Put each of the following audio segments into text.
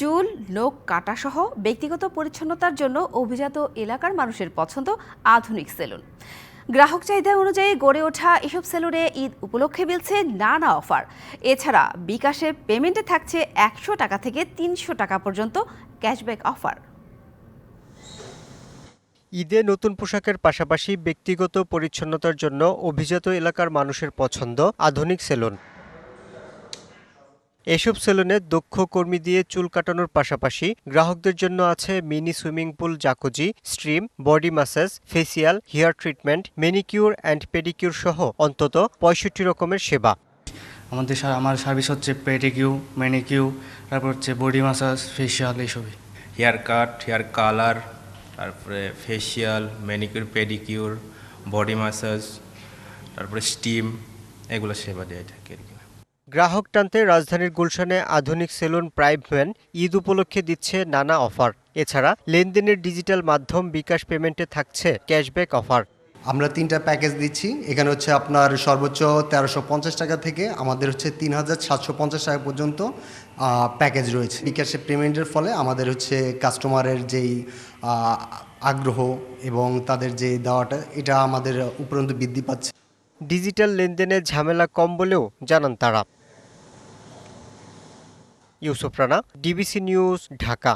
চুল, লোক কাটা সহ ব্যক্তিগত পরিচ্ছন্নতার জন্য অভিজাত এলাকার মানুষের পছন্দ আধুনিক সেলুন। গ্রাহক চাহিদা অনুযায়ী গড়ে ওঠা এসব সেলুনে ঈদ উপলক্ষে মিলছে নানা অফার। এছাড়া বিকাশে পেমেন্টে থাকছে একশো টাকা থেকে তিনশো টাকা পর্যন্ত ক্যাশব্যাক অফার। ঈদে নতুন পোশাকের পাশাপাশি ব্যক্তিগত পরিচ্ছন্নতার জন্য অভিজাত এলাকার মানুষের পছন্দ আধুনিক সেলুন। এসব সেলুনে দক্ষ কর্মী দিয়ে চুল কাটানোর পাশাপাশি গ্রাহকদের জন্য আছে mini swimming pool jacuzzi steam body massage facial hair treatment manicure and pedicure সহ অন্তত পঁয়ষট্টি রকমের সেবা। আমাদের আমার সার্ভিস হচ্ছে পেডিকিউ ম্যানিকিউ তারপর হচ্ছে বডি মাসাজ ফেসিয়াল এইসবই। হেয়ার কাট হেয়ার কালার তারপরে facial manicure pedicure body massage তারপরে স্টিম এগুলো সেবা দেওয়া থাকে আর কি। গ্রাহক টানতে রাজধানীর গুলশানে আধুনিক সেলুন প্রাইভম্যান ঈদ উপলক্ষে দিচ্ছে নানা অফার। এছাড়া লেনদেনের ডিজিটাল মাধ্যম বিকাশ পেমেন্টে থাকছে ক্যাশব্যাক অফার। আমরা তিনটা প্যাকেজ দিচ্ছি। এখানে হচ্ছে আপনার সর্বোচ্চ তেরোশো পঞ্চাশ টাকা থেকে আমাদের হচ্ছে তিন হাজার সাতশো পঞ্চাশ টাকা পর্যন্ত প্যাকেজ রয়েছে। বিকাশে পেমেন্টের ফলে আমাদের হচ্ছে কাস্টমারের যেই আগ্রহ এবং তাদের যে দেওয়াটা এটা আমাদের উপরন্ত বৃদ্ধি পাচ্ছে। ডিজিটাল লেনদেনের ঝামেলা কম বলেও জানান তারা। Yusuf Rana DBC news Dhaka.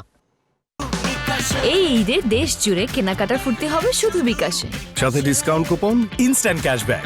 এই ঈদে দেশ জুড়ে কেনাকাটা ফুর্তি হবে শুধু বিকাশে। সাথে ডিসকাউন্ট কুপন ইনস্ট্যান্ট ক্যাশব্যাক